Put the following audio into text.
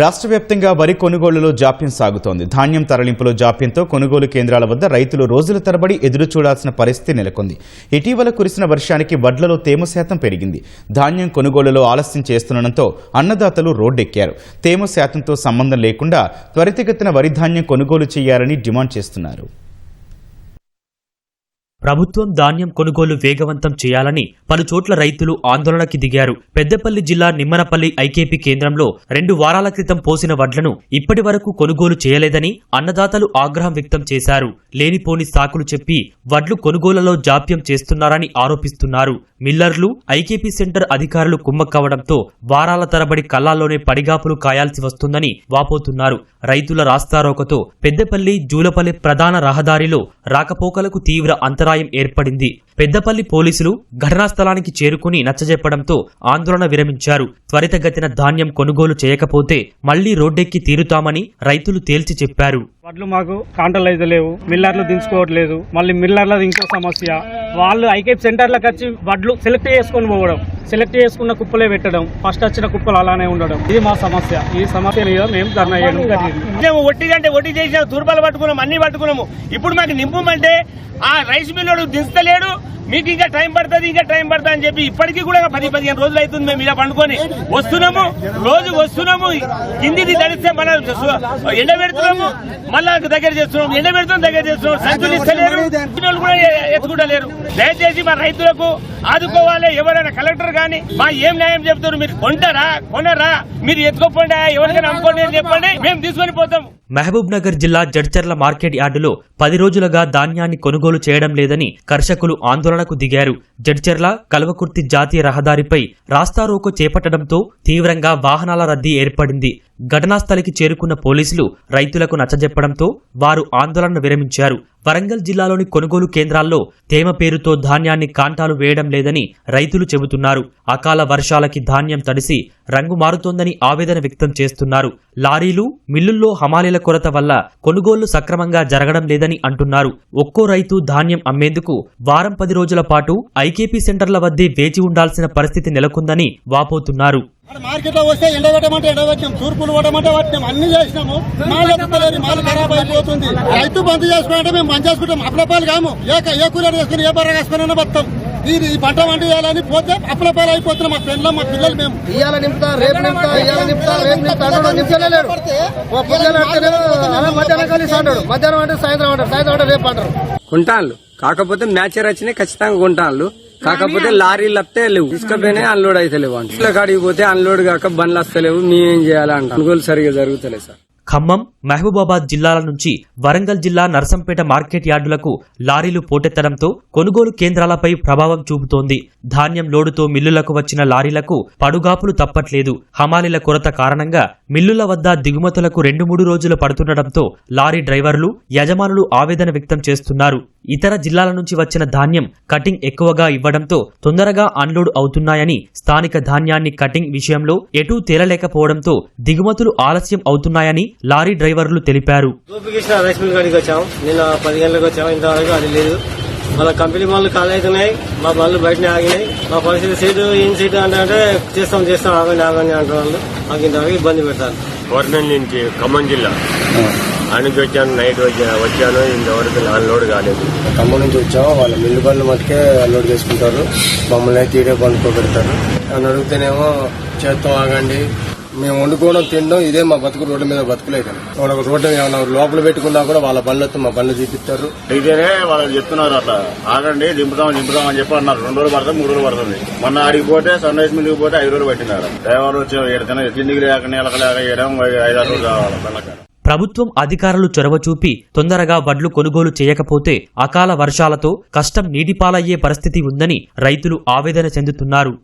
రాష్ట్ర వ్యాప్తంగా వరి కొనుగోలులో జాప్యం సాగుతోంది. ధాన్యం తరలింపులో జాప్యంతో కొనుగోలు కేంద్రాల వద్ద రైతులు రోజుల తరబడి ఎదురు చూడాల్సిన పరిస్థితి నెలకొంది. ఇటీవల కురిసిన వర్షానికి వడ్లలో తేమ శాతం పెరిగింది. ధాన్యం కొనుగోలులో ఆలస్యం చేస్తుండటంతో అన్నదాతలు రోడ్డెక్కారు. తేమ శాతంతో సంబంధం లేకుండా త్వరితగతిన వరి ధాన్యం కొనుగోలు చేయాలని డిమాండ్ చేస్తున్నారు. ప్రభుత్వం ధాన్యం కొనుగోలు వేగవంతం చేయాలని పలుచోట్ల రైతులు ఆందోళనకి దిగారు. పెద్దపల్లి జిల్లా నిమ్మనపల్లి ఐకేపీ కేంద్రంలో రెండు వారాల క్రితం పోసిన వడ్లను ఇప్పటి వరకు కొనుగోలు చేయలేదని అన్నదాతలు ఆగ్రహం వ్యక్తం చేశారు. లేనిపోని సాకులు చెప్పి వడ్లు కొనుగోలులో జాప్యం చేస్తున్నారని ఆరోపిస్తున్నారు. మిల్లర్లు ఐకేపీ సెంటర్ అధికారులు కుమ్మక్కవడంతో వారాల తరబడి కళ్ళాల్లోనే పడిగాపులు కాయాల్సి వస్తుందని వాపోతున్నారు. రైతుల రాస్తారోకతో పెద్దపల్లి జూలపల్లి ప్రధాన రహదారిలో రాకపోకలకు తీవ్ర అంతరాయం ఏర్పడింది. పెద్దపల్లి పోలీసులు ఘటనా స్థలానికి చేరుకుని నచ్చజెప్పడంతో ఆందోళన విరమించారు. త్వరితగతిన ధాన్యం కొనుగోలు చేయకపోతే మళ్ళీ రోడ్డెక్కి తీరుతామని రైతులు తేల్చి చెప్పారు. వడ్లు మాకు కాంటలు అయితే లేవు మిల్లర్లు దించుకోవట్లేదు మళ్ళీ మిల్లర్లది ఇంకో సమస్య. వాళ్ళు ఐకేప్ సెంటర్లకు వచ్చి వడ్లు సెలెక్ట్ చేసుకొని పోవడం. సెలెక్ట్ చేసుకున్న కుప్పలే పెట్టడం ఫస్ట్ వచ్చిన కుప్పలు అలానే ఉండడం. ఇది మా సమస్య. ఈ సమస్య మీద మేము ధర్నా చేయడం జరిగింది. ఒట్టి కంటే ఒట్టి చేసిన తూర్పాలు పట్టుకున్నాం అన్ని పట్టుకున్నాము. ఇప్పుడు మాకు నింపమంటే ఆ రైస్ మిల్లుడు దించలేడు మీకు ఇంకా టైం పడుతుంది ఇంకా టైం పడుతుంది అని చెప్పి ఇప్పటికీ కూడా పది పదిహేను రోజులు అవుతుంది మేము ఇలా పండుకొని. వస్తున్నాము రోజు వస్తున్నాము. కిందిది ధరిస్తే మన ఎండ పెడుతున్నాము మళ్ళా దగ్గర చేస్తున్నాం ఎండ పెడుతున్నాం దగ్గర చేస్తున్నాం సంచులు ఇస్తలేరు వాళ్ళు కూడా ఎత్తుకుంటలేరు. దయచేసి మా రైతులకు ఆదుకోవాలి. ఎవరైనా కలెక్టర్ కానీ మా ఏం న్యాయం చెప్తారు మీరు కొంటారా కొనరా? మీరు ఎత్తుకోపోండి ఎవరికైనా అమ్ముకోండి అని చెప్పండి. మేము తీసుకొని పోతాం మహబూబ్ నగర్ జిల్లా జడ్చర్ల మార్కెట్ యార్డులో పది రోజులుగా ధాన్యాన్ని కొనుగోలు చేయడం లేదని కర్షకులు ఆందోళనకు దిగారు. జడ్చర్ల కల్వకుర్తి జాతీయ రహదారిపై రాస్తారోకో చేపట్టడంతో తీవ్రంగా వాహనాల రద్దీ ఏర్పడింది. ఘటనాస్థలికి చేరుకున్న పోలీసులు రైతులకు నచ్చజెప్పడంతో వారు ఆందోళన విరమించారు. వరంగల్ జిల్లాలోని కొనుగోలు కేంద్రాల్లో తేమ పేరుతో ధాన్యాన్ని కాంటాలు వేయడం లేదని రైతులు చెబుతున్నారు. అకాల వర్షాలకి ధాన్యం తడిసి రంగు మారుతోందని ఆవేదన వ్యక్తం చేస్తున్నారు. లారీలు మిల్లుల్లో హమాలీల కొరత వల్ల కొనుగోళ్ళు సక్రమంగా జరగడం లేదని అంటున్నారు. ఒక్కో రైతు ధాన్యం అమ్మేందుకు వారం పది రోజుల పాటు ఐకేపీ సెంటర్ల వద్దే వేచి ఉండాల్సిన పరిస్థితి నెలకొందని వాపోతున్నారు. మార్కెట్లో వస్తే ఎండ పెట్టమంటే ఎండ పెట్టినాం తూర్పులు కొట్టమంటే పట్టినాం అన్ని చేసినాము. మాలు ఎత్తుకోలేదు మాలు ఖరాబ్ అయిపోతుంది. రైతు బంద్ చేసుకుంటే మేము బంద్ చేసుకుంటాం అప్లపాలు కాము. ఏ ఏ కూలర్ వేసుకుని ఏ బర్ర వేసుకుని బతాం ఇది ఈ పంట వంట చేయాలని పోతే అప్లపాలు అయిపోతున్నాం మా పిల్లలు మా పిల్లలు మేము. ఇవాళ నింపుతా రేపు నింపుతా ఇవాళ నింపుతా రేపు నింపుతా అంటాడు నింపలేడు ఓ పొద్దున అంటేనేమో అలా మధ్యాహ్నం కలిసి అంటాడు. మధ్యాహ్నం అంటే సాయంత్రం అంటారు సాయంత్రం అంటే రేపు అంటారు. కొంటాన్లు. కాకపోతే మ్యాచర్ వచ్చినాయి ఖచ్చితంగా కొంటాన్లు. కాకపోతే లారీలు వస్తే లేవు. తీసుకపోయినా అన్లోడ్ అయితే లేవు అంటే కాడికి పోతే అన్లోడ్ కాక బండ్లు వస్తలేవు. మేమేం చేయాలి అంట. సరిగా జరుగుతలేదు సార్. ఖమ్మం మహబూబాబాద్ జిల్లాల నుంచి వరంగల్ జిల్లా నరసంపేట మార్కెట్ యార్డులకు లారీలు పోటెత్తడంతో కొనుగోలు కేంద్రాలపై ప్రభావం చూపుతోంది. ధాన్యం లోడుతో మిల్లులకు వచ్చిన లారీలకు పడుగాపులు తప్పట్లేదు. హమాలీల కొరత కారణంగా మిల్లుల వద్ద దిగుమతులకు రెండు మూడు రోజులు పడుతుండటంతో లారీ డ్రైవర్లు యజమానులు ఆవేదన వ్యక్తం చేస్తున్నారు. ఇతర జిల్లాల నుంచి వచ్చిన ధాన్యం కటింగ్ ఎక్కువగా ఇవ్వడంతో తొందరగా అన్లోడ్ అవుతున్నాయని స్థానిక ధాన్యాన్ని కటింగ్ విషయంలో ఎటూ తేలలేకపోవడంతో దిగుమతులు ఆలస్యం అవుతున్నాయని లారీ డ్రైవర్లు తెలిపారు. గోపికృష్ణ రైస్ మిల్ కాడికి వచ్చాం నిన్న పది గంటలకు వచ్చాము ఇంతవరకు అది లేదు. వాళ్ళ కంపెనీ వాళ్ళు ఖాళీ అవుతున్నాయి. మా బళ్ళు బయటనే ఆగినాయి. మా పరిస్థితి సీటు ఏం సీటు అంటే అంటే చేస్తాం చేస్తాం ఆగండి ఆగండి అంటారు వాళ్ళు. మాకు ఇంతవరకు ఇబ్బంది పెడతారు. నుంచి ఖమ్మం జిల్లా. అనికి వచ్చాను నైట్ వచ్చా వచ్చాను ఇంతవరకు అన్లోడ్ కాలేదు. ఖమ్మం నుంచి వచ్చాము వాళ్ళ మిల్లు బండ్లు మట్టుకే అన్లోడ్ చేసుకుంటారు. మమ్మల్ని అయితే ఈడే బండ్లు పెడతారు అని అడిగితేనేమో చేత్తం ఆగండి. మేము వండుకోవడం తినడం ఇదే మా బతుకు రోడ్డు మీద బతుకులేదు ఒక రోడ్డు ఏమైనా లోపల పెట్టుకున్నా కూడా వాళ్ళ బండ్లతో మా బండ్లు చూపిస్తారు ఇదేనే వాళ్ళు చెప్తున్నారు అట్లా. ఆగండి దింపుదాం దింపుదాం అని చెప్పి అన్నారు. రెండు రోజులు పడుతుంది మూడు రోజులు పడుతుంది. మొన్న ఆడికి పోతే సన్ రైజ్ మిల్కి పోతే ఐదు రోజులు పెట్టినారు. డ్రైవర్ వచ్చి ఏడుతున్నా లేక నీళ్ళకి లేక వేయడం ఐదారు రోజులు కావాలి ప్రభుత్వం అధికారులు చొరవ చూపి తొందరగా వడ్లు కొనుగోలు చేయకపోతే అకాల వర్షాలతో కష్టం నీటిపాలయ్యే పరిస్థితి ఉందని రైతులు ఆవేదన చెందుతున్నారు.